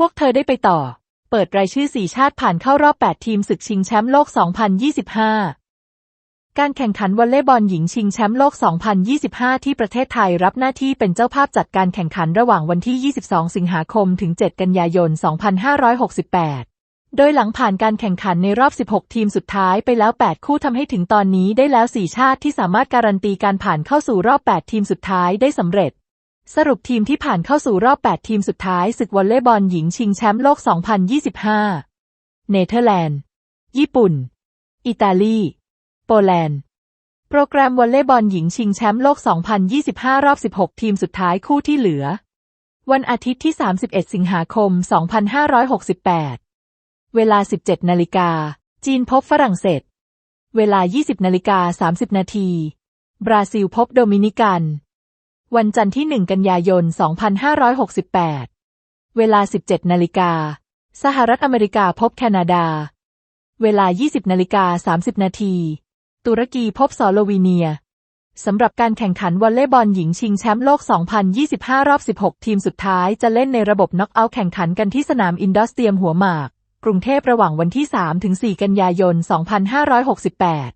พวกเธอได้ไปต่อ เปิดรายชื่อสี่ชาติผ่านเข้ารอบ 8 ทีมศึกชิงแชมป์โลก 2025 การแข่งขันวอลเลย์บอลหญิงชิงแชมป์โลก 2025 ที่ประเทศไทยรับหน้าที่เป็นเจ้าภาพจัดการแข่งขันระหว่างวันที่ 22 สิงหาคม ถึง 7 กันยายน 2568โดยหลังผ่านการแข่งขันในรอบ 16 ทีมสุดท้ายไปแล้ว 8 คู่ทำให้ถึงตอนนี้ได้แล้ว 4 ชาติที่สามารถการันตีการผ่านเข้าสู่รอบ 8 ทีมสุดท้ายได้สำเร็จ สรุปทีมที่ผ่านเข้าสู่รอบ 8 ทีมสุดท้ายศึกวอลเลย์บอลหญิงชิงแชมป์โลก 2025 เนเธอร์แลนด์ ญี่ปุ่น อิตาลี โปแลนด์ โปรแกรมวอลเลย์บอลหญิงชิงแชมป์โลก 2025 รอบ 16 ทีมสุดท้ายคู่ที่เหลือ วันอาทิตย์ที่ 31 สิงหาคม 2568 เวลา 17 นาฬิกา จีนพบฝรั่งเศส เวลา 20 นาฬิกา 30 นาที บราซิลพบโดมินิกัน วันจันทร์ที่ 1 กันยายน 2568 เวลา 17 นาฬิกา สหรัฐอเมริกาพบแคนาดา เวลา 20 นาฬิกา 30 นาที ตุรกีพบสโลวีเนีย สำหรับการแข่งขันวอลเลย์บอลหญิงชิงแชมป์โลก 2025 รอบ 16 ทีมสุดท้ายจะเล่นในระบบน็อกเอาท์แข่งขันกันที่สนามอินดอสเตียมหัวหมาก กรุงเทพระหว่างวันที่ 3-4 กันยายน 2568